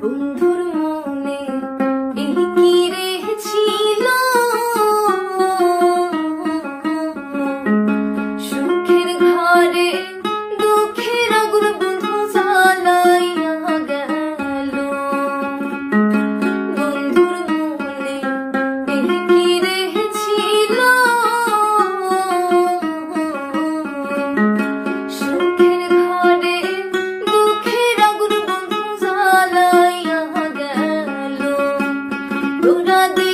বন্ধুর মনে Radhe